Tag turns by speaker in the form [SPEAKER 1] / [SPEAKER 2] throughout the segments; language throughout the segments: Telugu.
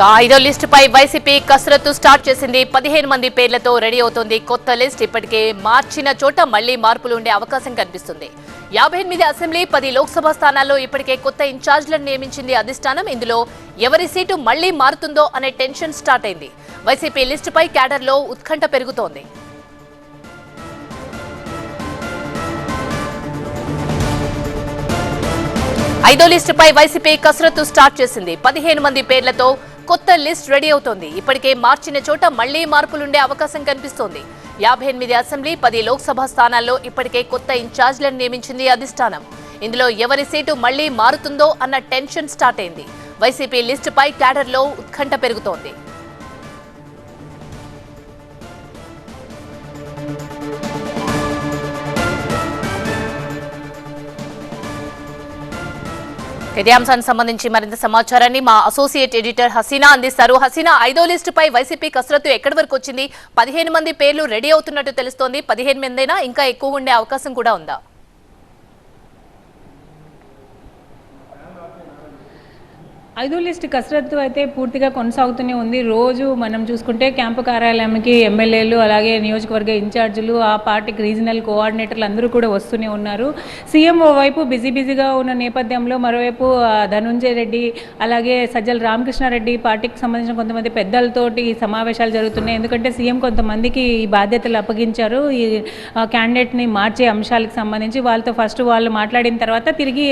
[SPEAKER 1] ఇక ఐదో లిస్టు పై వైసీపీ కసరత్తు స్టార్ట్ చేసింది. పదిహేను మంది పేర్లతో రెడీ అవుతోంది కొత్త లిస్ట్. ఇప్పటికే మార్చిన చోట మళ్ళీ మార్పులు ఉండే అవకాశం కనిపిస్తుంది. యాభై ఎనిమిది అసెంబ్లీ పది లోక్సభ స్థానాల్లో ఇప్పటికే కొత్త ఇన్ఛార్జ్లను నియమించింది అధిష్టానం. ఇందులో ఎవరి సీటు మళ్ళీ మారుతుందో అనే టెన్షన్ స్టార్ట్ అయింది. వైసీపీ లిస్టుపై క్యాడర్లో ఉత్కంఠ పెరుగుతోంది. ఐదో లిస్టుపై వైసీపీ కసరత్తు స్టార్ట్ చేసింది. పదిహేను మంది పేర్లతో కొత్త లిస్ట్ రెడీ అవుతోంది. ఇప్పటికే మార్చిన చోట మళ్ళీ మార్పులుండే అవకాశం కనిపిస్తోంది. యాభై ఎనిమిది అసెంబ్లీ పది లోక్సభ స్థానాల్లో ఇప్పటికే కొత్త ఇన్ఛార్జ్లను నియమించింది అధిష్టానం. ఇందులో ఎవరి సీటు మళ్ళీ మారుతుందో అన్న టెన్షన్ స్టార్ట్ అయింది. వైసీపీ లిస్టుపై క్యాడర్లో ఉత్కంఠ పెరుగుతోంది. ఇదే అంశానికి సంబంధించి మరింత సమాచారాన్ని మా అసోసియేట్ ఎడిటర్ హసీనా అందిస్తారు. హసీనా ఐదో లిస్టుపై వైసీపీ కసరత్తు ఎక్కడి వరకు వచ్చింది? పదిహేను మంది పేర్లు రెడీ అవుతున్నట్టు తెలుస్తోంది. పదిహేను మందైనా ఇంకా ఎక్కువ ఉండే అవకాశం కూడా ఉందా?
[SPEAKER 2] ఐదు లిస్ట్ కసరత్తు అయితే పూర్తిగా కొనసాగుతూనే ఉంది. రోజు మనం చూసుకుంటే క్యాంపు కార్యాలయంకి ఎమ్మెల్యేలు అలాగే నియోజకవర్గ ఇన్ఛార్జీలు ఆ పార్టీకి రీజనల్ కోఆర్డినేటర్లు అందరూ కూడా వస్తూనే ఉన్నారు. సీఎం ఓవైపు బిజీ బిజీగా ఉన్న నేపథ్యంలో మరోవైపు ధనుంజయ రెడ్డి అలాగే సజ్జల రామకృష్ణారెడ్డి పార్టీకి సంబంధించిన కొంతమంది పెద్దలతోటి సమావేశాలు జరుగుతున్నాయి. ఎందుకంటే సీఎం కొంతమందికి ఈ బాధ్యతలు అప్పగించారు. ఈ క్యాండిడేట్ని మార్చే అంశాలకు సంబంధించి వాళ్ళతో ఫస్ట్ వాళ్ళు మాట్లాడిన తర్వాత తిరిగి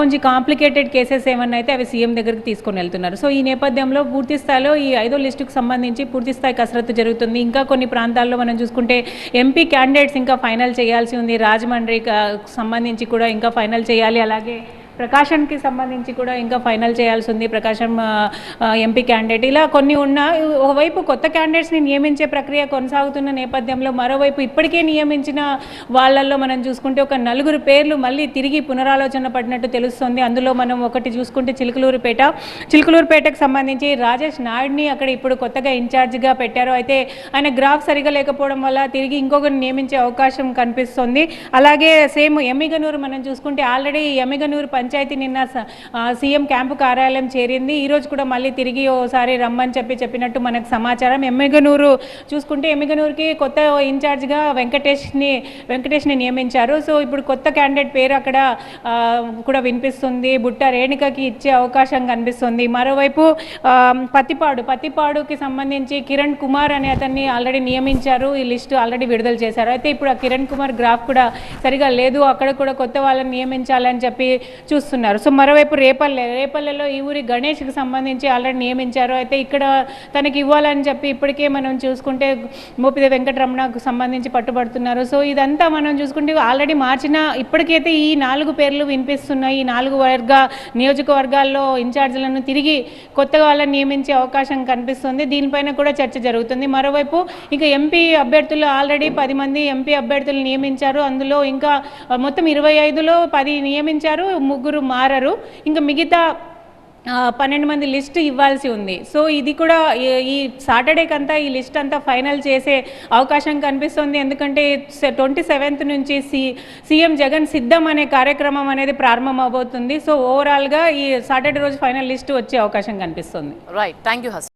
[SPEAKER 2] కొంచెం కాంప్లికేటెడ్ కేసెస్ ఏమన్నా అయితే అవి సీఎం దగ్గరికి తీసుకొని వెళ్తున్నారు. సో ఈ నేపథ్యంలో పూర్తి స్థాయిలో ఈ ఐదో లిస్టుకు సంబంధించి పూర్తి స్థాయి కసరత్తు జరుగుతుంది. ఇంకా కొన్ని ప్రాంతాల్లో మనం చూసుకుంటే ఎంపీ క్యాండిడేట్స్ ఇంకా ఫైనల్ చేయాల్సి ఉంది. రాజమండ్రికి సంబంధించి కూడా ఇంకా ఫైనల్ చేయాలి. అలాగే ప్రకాశంకి సంబంధించి కూడా ఇంకా ఫైనల్ చేయాల్సి ఉంది ప్రకాశం ఎంపీ క్యాండిడేట్. ఇలా కొన్ని ఉన్నా ఒకవైపు కొత్త క్యాండిడేట్స్ని నియమించే ప్రక్రియ కొనసాగుతున్న నేపథ్యంలో మరోవైపు ఇప్పటికే నియమించిన వాళ్ళల్లో మనం చూసుకుంటే ఒక నలుగురు పేర్లు మళ్ళీ తిరిగి పునరాలోచన పడినట్టు తెలుస్తుంది. అందులో మనం ఒకటి చూసుకుంటే చిలుకలూరుపేట. చిలుకలూరుపేటకు సంబంధించి రాజేష్ నాయుడిని అక్కడ ఇప్పుడు కొత్తగా ఇన్ఛార్జ్గా పెట్టారు. అయితే ఆయన గ్రాఫ్ సరిగా లేకపోవడం వల్ల తిరిగి ఇంకొకరిని నియమించే అవకాశం కనిపిస్తుంది. అలాగే సేమ్ ఎమ్మిగనూరు మనం చూసుకుంటే ఆల్రెడీ ఎమ్మిగనూరు పంచాయతీ నిన్న స- సీఎం క్యాంపు కార్యాలయం చేరింది. ఈ రోజు కూడా మళ్ళీ తిరిగి ఓసారి రమ్మని చెప్పి చెప్పినట్టు మనకు సమాచారం. ఎమ్మిగనూరు చూసుకుంటే ఎమ్మిగనూరుకి కొత్త ఇన్ఛార్జ్గా వెంకటేష్ని వెంకటేష్ని నియమించారు. సో ఇప్పుడు కొత్త క్యాండిడేట్ పేరు అక్కడ కూడా వినిపిస్తుంది. బుట్ట రేణుకకి ఇచ్చే అవకాశం కనిపిస్తుంది. మరోవైపు పత్తిపాడు పత్తిపాడుకి సంబంధించి కిరణ్ కుమార్ అనే అతన్ని ఆల్రెడీ నియమించారు. ఈ లిస్టు ఆల్రెడీ విడుదల చేశారు. అయితే ఇప్పుడు ఆ కిరణ్ కుమార్ గ్రాఫ్ కూడా సరిగా లేదు. అక్కడ కూడా కొత్త వాళ్ళని నియమించాలని చెప్పి చూ చూస్తున్నారు. సో మరోవైపు రేపల్లె రేపల్లెలో ఈ ఊరి గణేష్కి సంబంధించి ఆల్రెడీ నియమించారు. అయితే ఇక్కడ తనకి ఇవ్వాలని చెప్పి ఇప్పటికే మనం చూసుకుంటే మోపిద వెంకటరమణకు సంబంధించి పట్టుబడుతున్నారు. సో ఇదంతా మనం చూసుకుంటే ఆల్రెడీ మార్చిన ఇప్పటికైతే ఈ నాలుగు పేర్లు వినిపిస్తున్నాయి. ఈ నాలుగు వర్గ నియోజకవర్గాల్లో ఇన్ఛార్జీలను తిరిగి కొత్తగా వాళ్ళని నియమించే అవకాశం కనిపిస్తుంది. దీనిపైన కూడా చర్చ జరుగుతుంది. మరోవైపు ఇంకా ఎంపీ అభ్యర్థులు ఆల్రెడీ పది మంది ఎంపీ అభ్యర్థులు నియమించారు. అందులో ఇంకా మొత్తం ఇరవై ఐదులో పది నియమించారు. ముగ్గురు మారరు. ఇంకా మిగతా పన్నెండు మంది లిస్ట్ ఇవ్వాల్సి ఉంది. సో ఇది కూడా ఈ- సాటర్డేకంతా ఈ లిస్ట్ అంతా ఫైనల్ చేసే అవకాశం కనిపిస్తుంది. ఎందుకంటే ట్వంటీ సెవెంత్ నుంచి సి సీఎం జగన్ సిద్ధం అనే కార్యక్రమం అనేది ప్రారంభం అవబోతుంది సో ఓవరాల్గా ఈ సాటర్డే రోజు ఫైనల్ లిస్ట్ వచ్చే అవకాశం కనిపిస్తుంది.
[SPEAKER 1] Right thank you